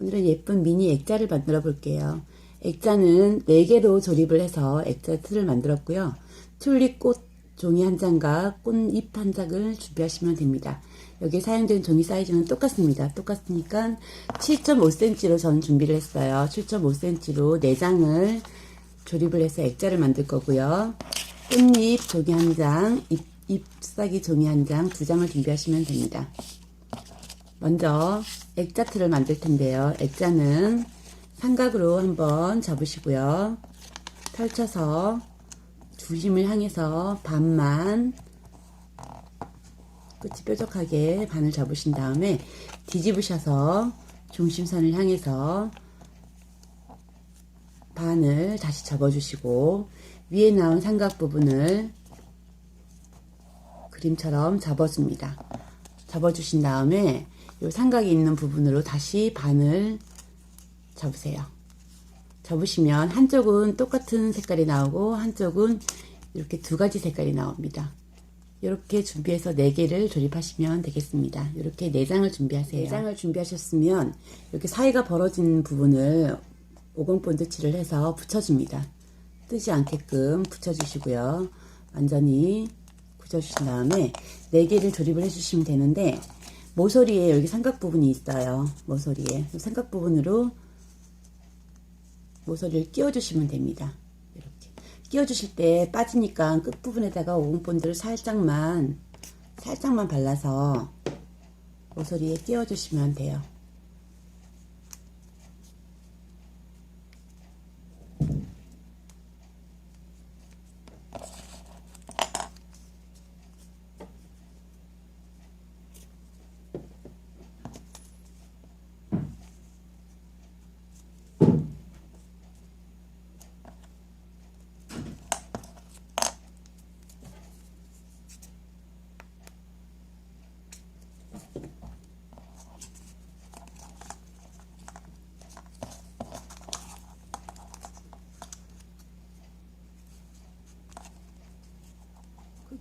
오늘은 예쁜 미니 액자를 만들어 볼게요. 액자는 4개로 조립을 해서 액자 틀을 만들었고요. 튤립 꽃 종이 한 장과 꽃잎 한 장을 준비하시면 됩니다. 여기 사용된 종이 사이즈는 똑같습니다. 똑같으니까 7.5cm로 저는 준비를 했어요. 7.5cm로 4장을 조립을 해서 액자를 만들 거고요. 꽃잎 종이 한 장, 잎, 잎사귀 종이 한 장, 두 장을 준비하시면 됩니다. 먼저 액자 틀을 만들 텐데요. 액자는 삼각으로 한번 잡으시고요. 펼쳐서 중심을 향해서 반만 끝이 뾰족하게 반을 잡으신 다음에 뒤집으셔서 중심선을 향해서 반을 다시 접어주시고 위에 나온 삼각 부분을 그림처럼 접어줍니다. 접어주신 다음에 이 삼각이 있는 부분으로 다시 반을 접으세요. 접으시면 한쪽은 똑같은 색깔이 나오고 한쪽은 이렇게 두 가지 색깔이 나옵니다. 이렇게 준비해서 4개를 조립하시면 되겠습니다. 이렇게 4장을 준비하세요. 4장을 준비하셨으면 이렇게 사이가 벌어진 부분을 오공 본드 칠을 해서 붙여줍니다. 뜨지 않게끔 붙여주시고요. 완전히 붙여주신 다음에 4개를 조립을 해주시면 되는데 모서리에 여기 삼각 부분이 있어요. 모서리에 삼각 부분으로 모서리를 끼워주시면 됩니다. 이렇게 끼워주실 때 빠지니까 끝 부분에다가 오븐본드를 살짝만 살짝만 발라서 모서리에 끼워주시면 돼요.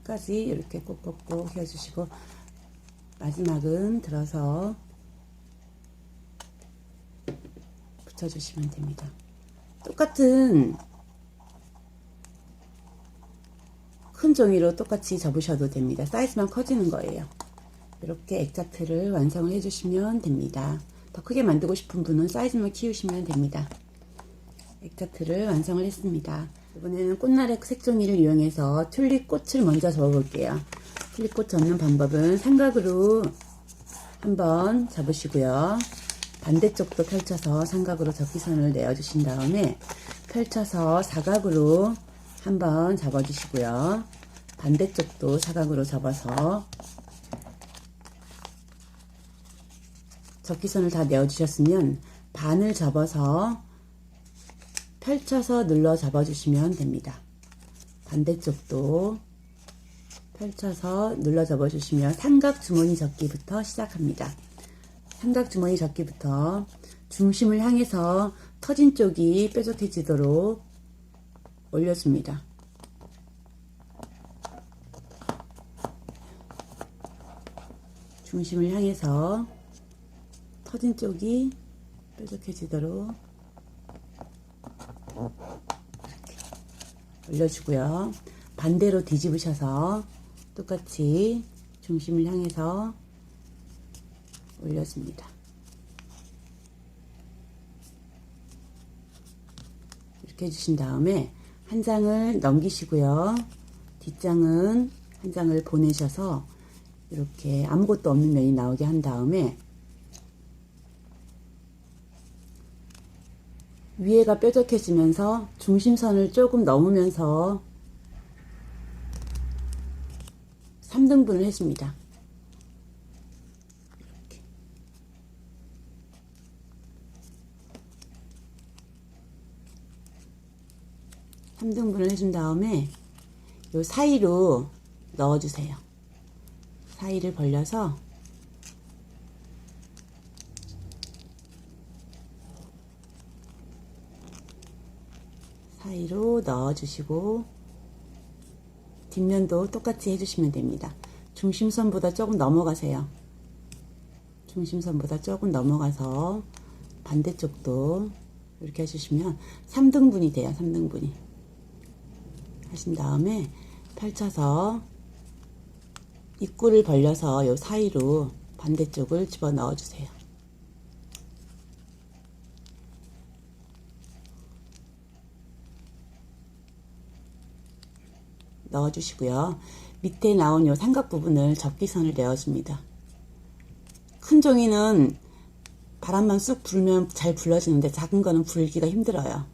끝까지 이렇게 꼭꼭꼭 해주시고 마지막은 들어서 붙여주시면 됩니다. 똑같은 큰 종이로 똑같이 접으셔도 됩니다. 사이즈만 커지는 거예요. 이렇게 액자트를 완성을 해주시면 됩니다. 더 크게 만들고 싶은 분은 사이즈만 키우시면 됩니다. 액자트를 완성을 했습니다. 이번에는 꽃날의 색종이를 이용해서 튤립 꽃을 먼저 접어볼게요. 튤립 꽃 접는 방법은 삼각으로 한번 접으시고요. 반대쪽도 펼쳐서 삼각으로 접기선을 내어주신 다음에 펼쳐서 사각으로 한번 접어주시고요. 반대쪽도 사각으로 접어서 접기선을 다 내어주셨으면 반을 접어서 펼쳐서 눌러 잡아주시면 됩니다. 반대쪽도 펼쳐서 눌러 잡아주시면 삼각 주머니 접기부터 시작합니다. 삼각 주머니 접기부터 중심을 향해서 터진 쪽이 뾰족해지도록 올려줍니다. 중심을 향해서 터진 쪽이 뾰족해지도록 올려주고요. 반대로 뒤집으셔서 똑같이 중심을 향해서 올려줍니다. 이렇게 해주신 다음에 한 장을 넘기시고요. 뒷장은 한 장을 보내셔서 이렇게 아무것도 없는 면이 나오게 한 다음에 위에가 뾰족해지면서 중심선을 조금 넘으면서 3등분을 해줍니다. 이렇게. 삼등분을 해준 다음에 요 사이로 넣어주세요. 사이를 벌려서 사이로 넣어주시고 뒷면도 똑같이 해주시면 됩니다. 중심선보다 조금 넘어가세요. 중심선보다 조금 넘어가서 반대쪽도 이렇게 해주시면 3등분이 돼요. 3등분이. 하신 다음에 펼쳐서 입구를 벌려서 요 사이로 반대쪽을 집어 넣어 주세요. 넣어 주시고요. 밑에 나온 요 삼각 부분을 접기선을 내어줍니다. 큰 종이는 바람만 쑥 불면 잘 불러지는데 작은 거는 불기가 힘들어요.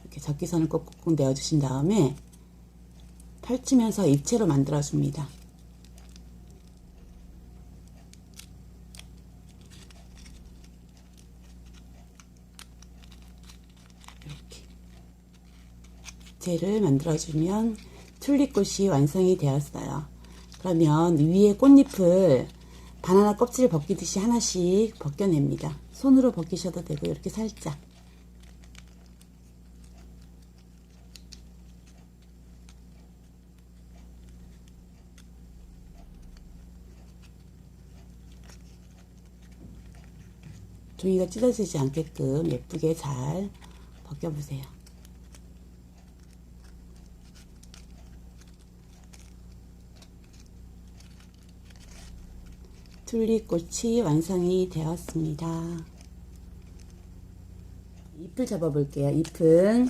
이렇게 접기선을 꼭꼭 내어주신 다음에 펼치면서 입체로 만들어줍니다. 이렇게 입체를 만들어주면 튤립꽃이 완성이 되었어요. 그러면 위에 꽃잎을 바나나 껍질 벗기듯이 하나씩 벗겨냅니다. 손으로 벗기셔도 되고 이렇게 살짝 종이가 찢어지지 않게끔 예쁘게 잘 벗겨보세요. 튤립꽃이 완성이 되었습니다. 잎을 접어볼게요. 잎은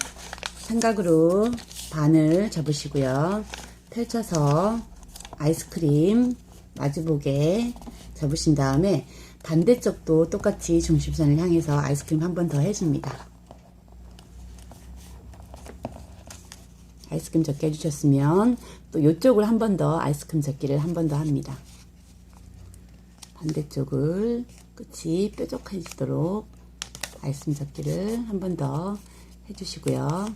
삼각으로 반을 접으시고요. 펼쳐서 아이스크림 마주보게 접으신 다음에 반대쪽도 똑같이 중심선을 향해서 아이스크림 한 번 더 해줍니다. 아이스크림 적게 해주셨으면 또 이쪽을 한 번 더 아이스크림 적기를 한 번 더 합니다. 반대쪽을 끝이 뾰족해지도록 아이스크림 접기를 한 번 더 해주시고요.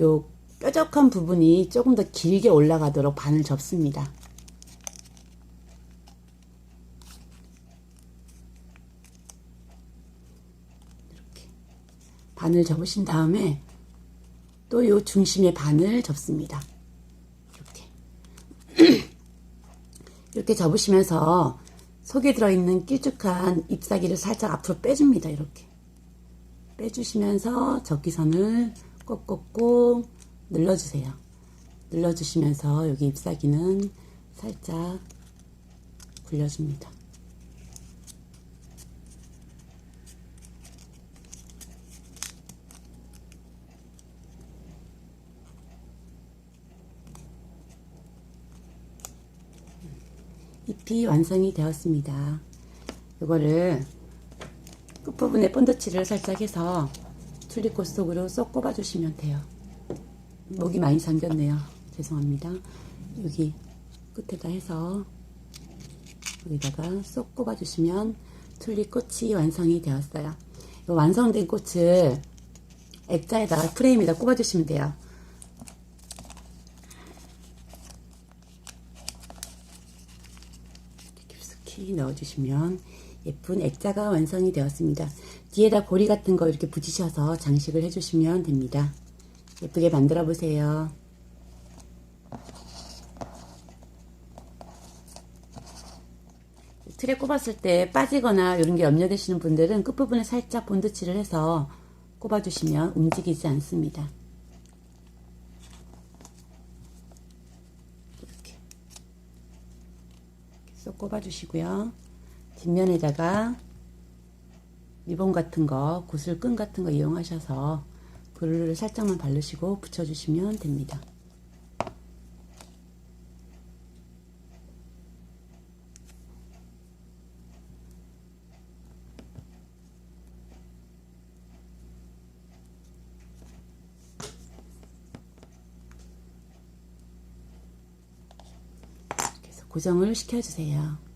요 뾰족한 부분이 조금 더 길게 올라가도록 반을 접습니다. 반을 접으신 다음에 또 요 중심에 반을 접습니다. 이렇게. 이렇게 접으시면서 속에 들어있는 길쭉한 잎사귀를 살짝 앞으로 빼줍니다. 이렇게. 빼주시면서 접기선을 꼭꼭꼭 눌러주세요. 눌러주시면서 여기 잎사귀는 살짝 굴려줍니다. 잎이 완성이 되었습니다. 이거를 끝부분에 본드칠을 살짝 해서 튤립꽃 속으로 쏙 꼽아주시면 돼요. 목이 많이 잠겼네요. 죄송합니다. 여기 끝에다 해서 여기다가 쏙 꼽아주시면 튤립꽃이 완성이 되었어요. 이 완성된 꽃을 액자에다가 프레임에다 꼽아주시면 돼요. 깊숙이 넣어주시면 예쁜 액자가 완성이 되었습니다. 뒤에다 고리 같은 거 이렇게 붙이셔서 장식을 해주시면 됩니다. 예쁘게 만들어 보세요. 틀에 꼽았을 때 빠지거나 이런 게 염려되시는 분들은 끝부분에 살짝 본드칠을 해서 꼽아주시면 움직이지 않습니다. 이렇게 쏙 꼽아주시고요. 뒷면에다가 리본 같은 거, 구슬끈 같은 거 이용하셔서 글루를 살짝만 바르시고 붙여주시면 됩니다. 고정을 시켜주세요.